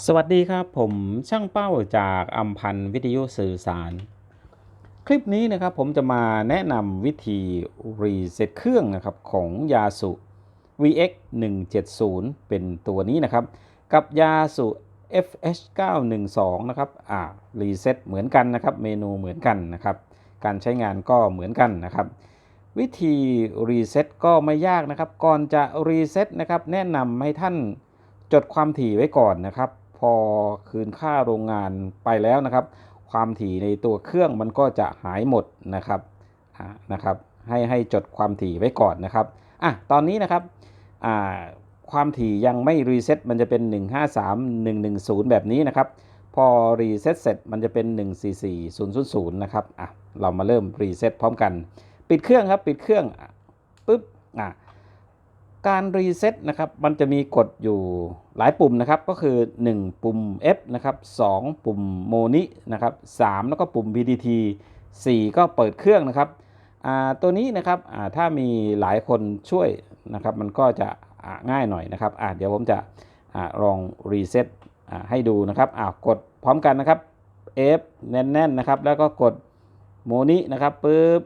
สวัสดีครับผมช่างเป้าจากอัมพันวิทยุสื่อสาร คลิปนี้นะครับผมจะมาแนะนำวิธีรีเซ็ตเครื่องนะครับของยาสุ VX 170เป็นตัวนี้นะครับ กับยาสุ FH 912นะครับอ่ารีเซ็ตเหมือนกันนะครับ เมนูเหมือนกันนะครับ การใช้งานก็เหมือนกันนะครับ วิธีรีเซ็ตก็ไม่ยากนะครับ ก่อนจะรีเซ็ตนะครับ แนะนำให้ท่านจดความถี่ไว้ก่อนนะครับ อคืนค่าโรงงานไปแล้วนะครับ ความถี่ในตัวเครื่องมันก็จะหายหมดนะครับนะครับ ให้ให้จดความถี่ไว้ก่อนนะครับอะตอนนี้นะครับอ่าความถี่ยังไม่รีเซ็ตมันจะเป็น 153 110 แบบนี้นะครับ พอรีเซ็ตเสร็จมันจะเป็น 144 000 นะครับอะเรามาเริ่มรีเซ็ตพร้อมกัน ปิดเครื่องครับปิดเครื่องปุ๊บอะ การรีเซ็ตนะครับ มันจะมีกดอยู่หลายปุ่มนะครับ ก็คือ 1 ปุ่ม F นะครับ 2 ปุ่มโมนินะครับ 3 แล้วก็ปุ่ม PDT 4 ก็เปิดเครื่องนะครับ ตัวนี้นะครับถ้ามีหลายคนช่วยนะครับ มันก็จะง่ายหน่อยนะครับเดี๋ยวผมจะอลองรีเซ็ตให้ดูนะครับกดพร้อมกันนะครับ F แน่นๆนะครับ แล้วก็กดโมนินะครับปุ๊บ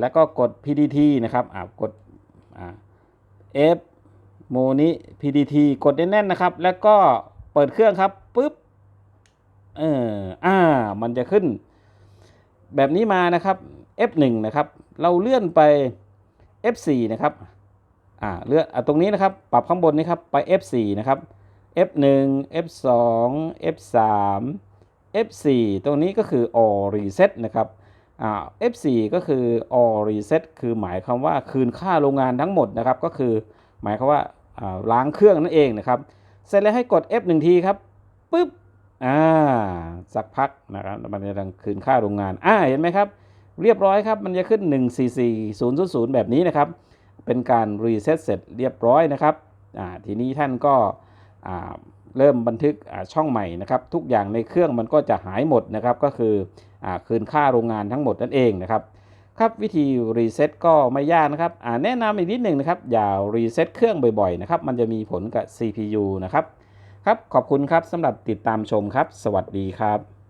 แล้วก็กด PDT นะครับกดอ่า F โมนิ PDT กดแน่นๆนะครับ แล้วก็เปิดเครื่องครับปุ๊บเอออ่า มันจะขึ้น แบบนี้มานะครับ F1 นะครับ เราเลื่อนไป F4 นะครับอ่าเลื่อนอะตรงนี้นะครับ ปรับข้างบนนี้ครับ ไป F4 นะครับ F1 F2 F3 F4 ตรงนี้ก็คือ all reset นะครับ F4 ก็คือ all reset คือหมายความว่าคืนค่าโรงงานทั้งหมดนะครับ ก็คือหมายความว่าอ่าล้างเครื่องนั่นเองนะครับ เสร็จแล้วให้กด F1 ทีครับปุ๊บอ่าสักพักนะครับมันจะดังคืนค่าโรงงานอ่าเห็นไหมครับ เรียบร้อยครับ มันจะขึ้น 144000 แบบนี้นะครับ เป็นการรีเซ็ตเสร็จเรียบร้อยนะครับอ่าทีนี้ท่านก็อ่า เริ่มบันทึกช่องใหม่นะครับ ทุกอย่างในเครื่องมันก็จะหายหมดนะครับ ก็คืออคืนค่าโรงงานทั้งหมดนั่นเองนะครับครับวิธีรีเซ็ตก็ไม่ยากนะครับแนะนำอีกนิดหนึ่งนะครับ อย่ารีเซ็ตเครื่องบ่อยๆนะครับ มันจะมีผลกับ CPU นะครับ ครับขอบคุณครับสำหรับติดตามชมครับ สวัสดีครับ